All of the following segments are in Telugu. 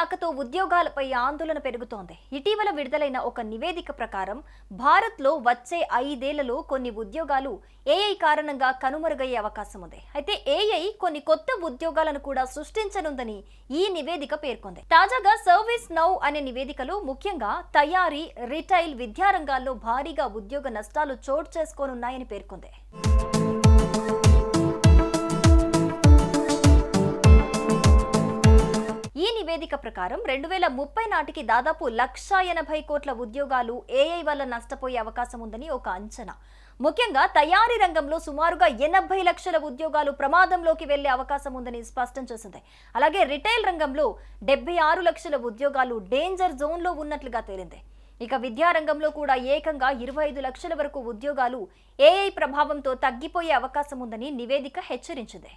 రాకతో ఉద్యోగాలపై ఆందోళన పెరుగుతోంది. ఇటీవల విడుదలైన ఒక నివేదిక ప్రకారం భారత్లో వచ్చే ఐదేళ్ళలో కొన్ని ఉద్యోగాలు ఏఐ కారణంగా కనుమరుగయ్యే అవకాశం ఉంది. అయితే ఏఐ కొన్ని కొత్త ఉద్యోగాలను కూడా సృష్టించనుందని ఈ నివేదిక పేర్కొంది. తాజాగా సర్వీస్ నౌ అనే నివేదికలో ముఖ్యంగా తయారీ రిటైల్ విద్యారంగాల్లో భారీగా ఉద్యోగ నష్టాలు చోటు చేసుకోనున్నాయని పేర్కొంది. నివేదిక ప్రకారం రెండు వేల ముప్పై నాటికి దాదాపు లక్ష ఎనభై కోట్ల ఉద్యోగాలు ఏఐ వల్ల నష్టపోయే అవకాశం ఉందని ఒక అంచనా. ముఖ్యంగా తయారీ రంగంలో సుమారుగా ఎనభై లక్షల ఉద్యోగాలు ప్రమాదంలోకి వెళ్ళే అవకాశం ఉందని స్పష్టం చేసింది. అలాగే రిటైల్ రంగంలో డెబ్బై ఆరు లక్షల ఉద్యోగాలు డేంజర్ జోన్లో ఉన్నట్లుగా తేలింది. ఇక విద్యారంగంలో కూడా ఏకంగా ఇరవై ఐదు లక్షల వరకు ఉద్యోగాలు ఏఐ ప్రభావంతో తగ్గిపోయే అవకాశం ఉందని నివేదిక హెచ్చరించింది.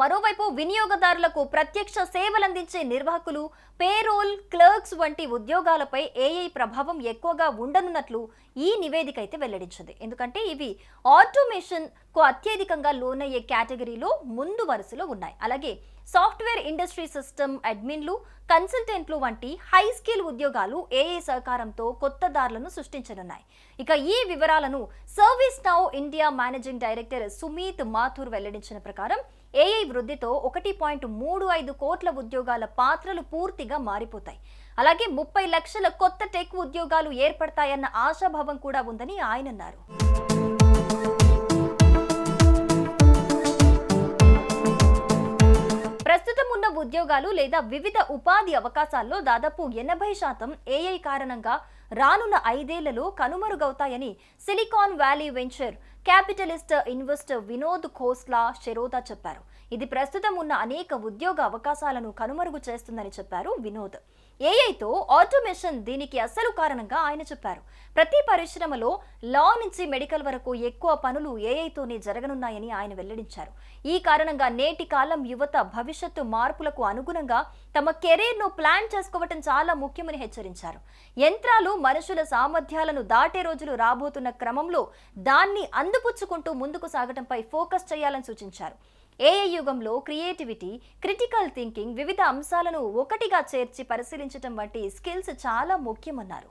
మరోవైపు వినియోగదారులకు ప్రత్యక్ష సేవలందించే నిర్వాహకులు పేరోల్ క్లర్క్స్ వంటి ఉద్యోగాలపై ఏఐ ప్రభావం ఎక్కువగా ఉండనున్నట్లు ఈ నివేదిక అయితే వెల్లడించింది. ఎందుకంటే ఇవి ఆటోమేషన్కు అత్యధికంగా లోనయ్యే కేటగిరీలో ముందు వరుసలో ఉన్నాయి. అలాగే సాఫ్ట్వేర్ ఇండస్ట్రీ సిస్టమ్ అడ్మిన్లు కన్సల్టెంట్లు వంటి హై స్కిల్ ఉద్యోగాలు ఏఐ సహకారంతో కొత్త దారులను సృష్టించనున్నాయి. ఇక ఈ వివరాలను service now India managing director Sumeet Mathur వెల్లడించిన ప్రకారం ఏఐ వృద్ధితో ఒకటి పాయింట్ మూడు ఐదు కోట్ల ఉద్యోగాల పాత్రలు పూర్తిగా మారిపోతాయి. అలాగే ముప్పై లక్షల కొత్త టెక్ ఉద్యోగాలు ఏర్పడతాయన్న ఆశాభావం కూడా ఉందని ఆయన అన్నారు. ప్రస్తుతం ఉన్న ఉద్యోగాలు లేదా వివిధ ఉపాధి అవకాశాల్లో దాదాపు ఎనభై శాతం ఏఐ కారణంగా రానున్న ఐదేళ్ళలో కనుమరుగవుతాయని silicon valley venture capitalist investor Vinod Khosla షెరోతా చెప్పారు. ఇది ప్రస్తుతం ఉన్న అనేక ఉద్యోగ అవకాశాలను కనుమరుగు చేస్తుందని చెప్పారు వినోద్. ఏఐతో ఆటోమేషన్ దీనికి అసలు కారణంగా ఆయన చెప్పారు. ప్రతి పరిశ్రమలో లా నుంచి మెడికల్ వరకు ఎక్కువ పనులు ఏఐతోనే జరగనున్నాయని ఆయన వెల్లడించారు. ఈ కారణంగా నేటి కాలం యువత భవిష్యత్తు మార్పులకు అనుగుణంగా తమ కెరీర్ను ప్లాన్ చేసుకోవటం చాలా ముఖ్యమని హెచ్చరించారు. యంత్రాలు మనుషుల సామర్థ్యాలను దాటే రోజులు రాబోతున్న క్రమంలో దాన్ని అందుపుచ్చుకుంటూ ముందుకు సాగటంపై ఫోకస్ చేయాలని సూచించారు. ఏఐ యుగంలో క్రియేటివిటీ క్రిటికల్ థింకింగ్ వివిధ అంశాలను ఒకటిగా చేర్చి పరిశీలించడం వంటి స్కిల్స్ చాలా ముఖ్యమన్నారు.